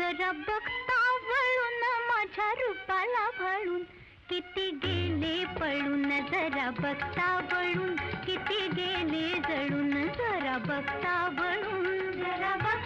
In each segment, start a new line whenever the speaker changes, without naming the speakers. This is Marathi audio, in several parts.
जरा बघता वळून माझ्या रूपाला भळून किती गेले पळून जरा बघता वळून. किती गेले जळून जरा बघता वळून. जरा बघता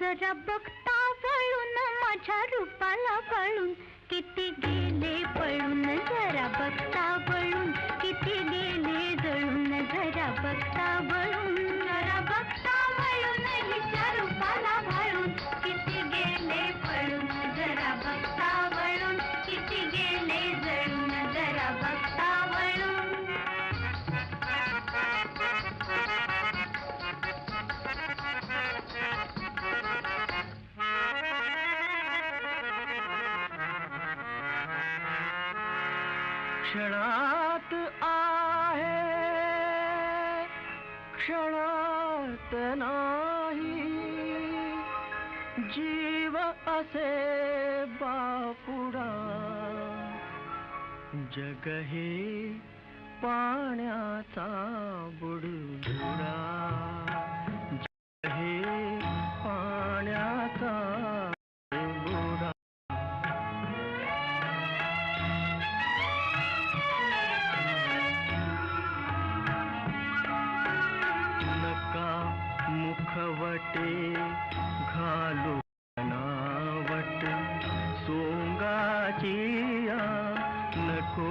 जरा बघता वळून माझ्या रूपाला
क्षणात आहे क्षणात नाही. जीव असे बापुडा जग हे पाण्याचा बुडबुडा मुखवटे घालू बनावट सोंगाची नको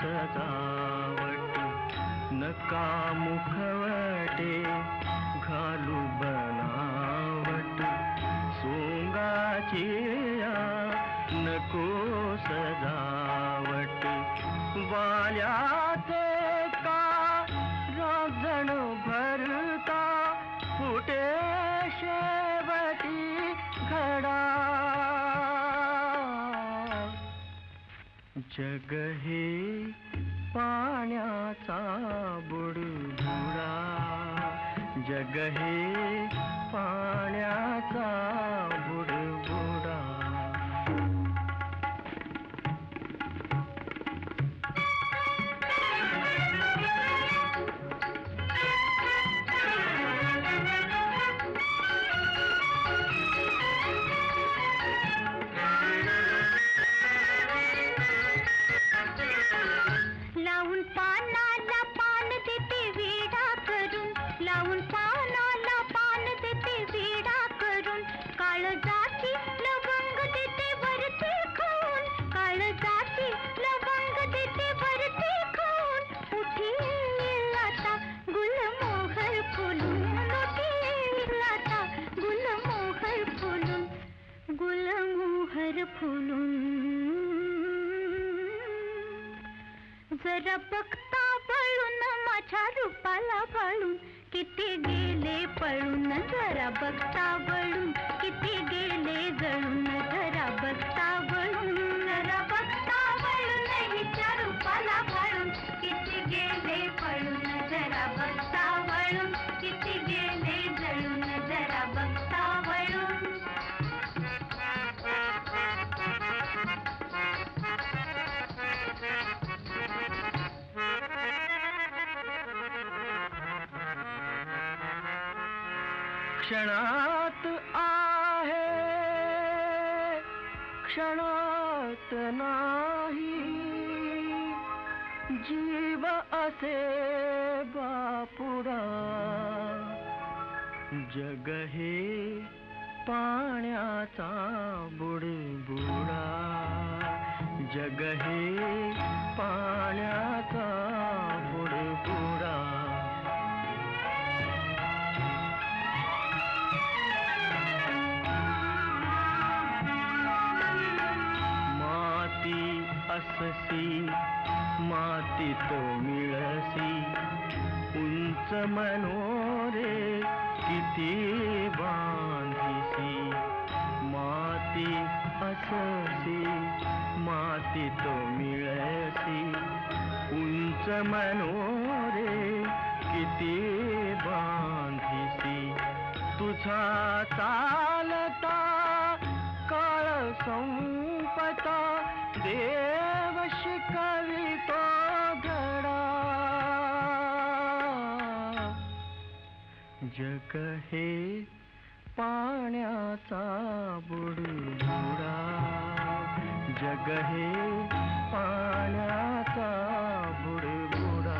सजावट नका मुखवट जग हे पाण्याचा बुडबुडा. जग हे
जरा बघता पळून माझ्या रूपाला पळून किती गेले पळून जरा बघता वळून. किती गेले जळून.
क्षणात आहे क्षणात नाही. जीव असे बापुडा जग हे पाण्याचा बुडबुडा. जग हे पाण्याचा मनोरे किती बांधिसी। माती अससी तो मिळसी। उंच मनोरे जग हे पाण्याचा बुडबुडा. जग हे पाण्याचा बुडबुडा.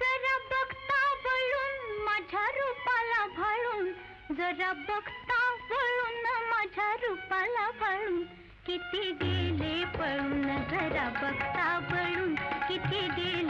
जरा बघता वळून माझ्या रूपाला भाळून जरा बघता वळून माझ्या रूपाला भाळून किती गेले पळून जरा बघता वळून किती गेले